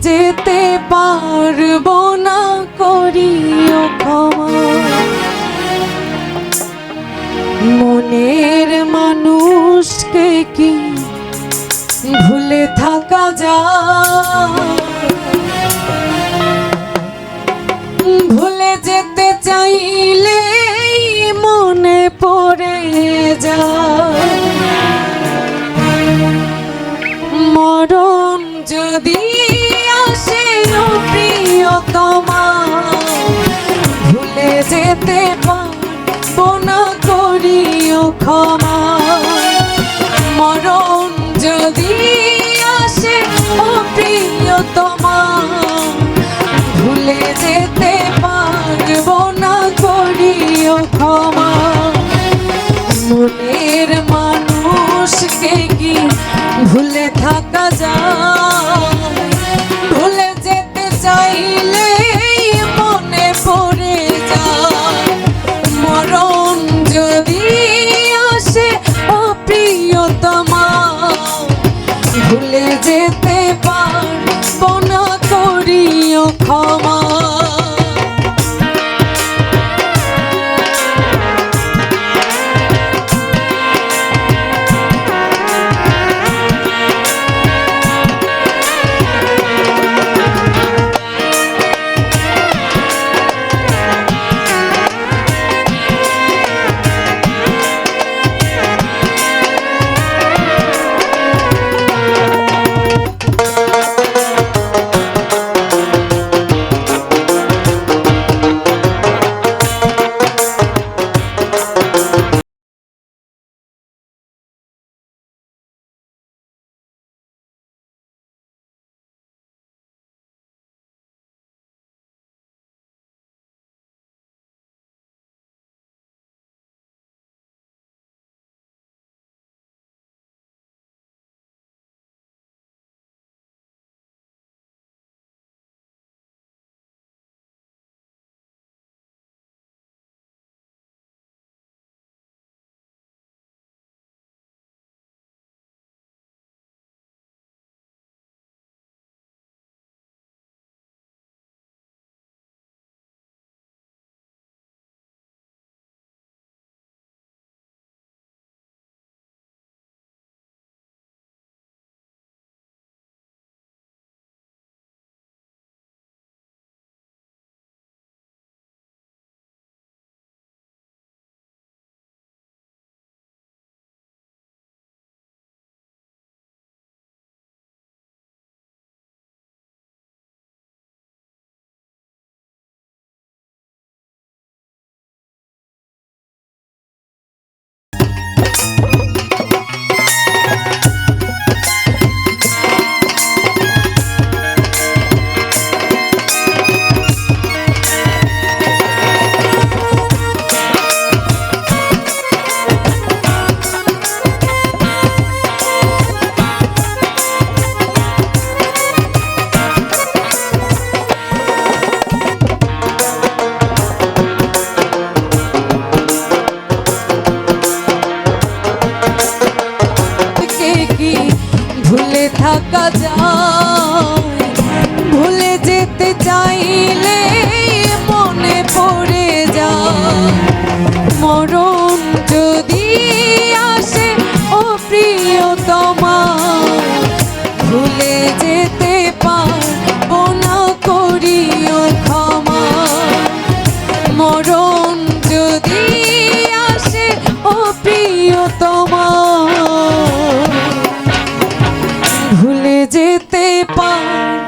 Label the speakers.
Speaker 1: যেতে পারব না করিও ক্ষমা। মনের মানুষকে কি ভুলে থাকা যায়? ভুলে যেতে চাইলে ক্ষমা মরণ যদি আসে ও প্রিয়তমা ভুলে যেতে পারব প্রিয়তমা ভুলে যেতে পারব না করিও ক্ষমা মরণ যদি আসে ও প্রিয়তমা ভুলে যেতে পার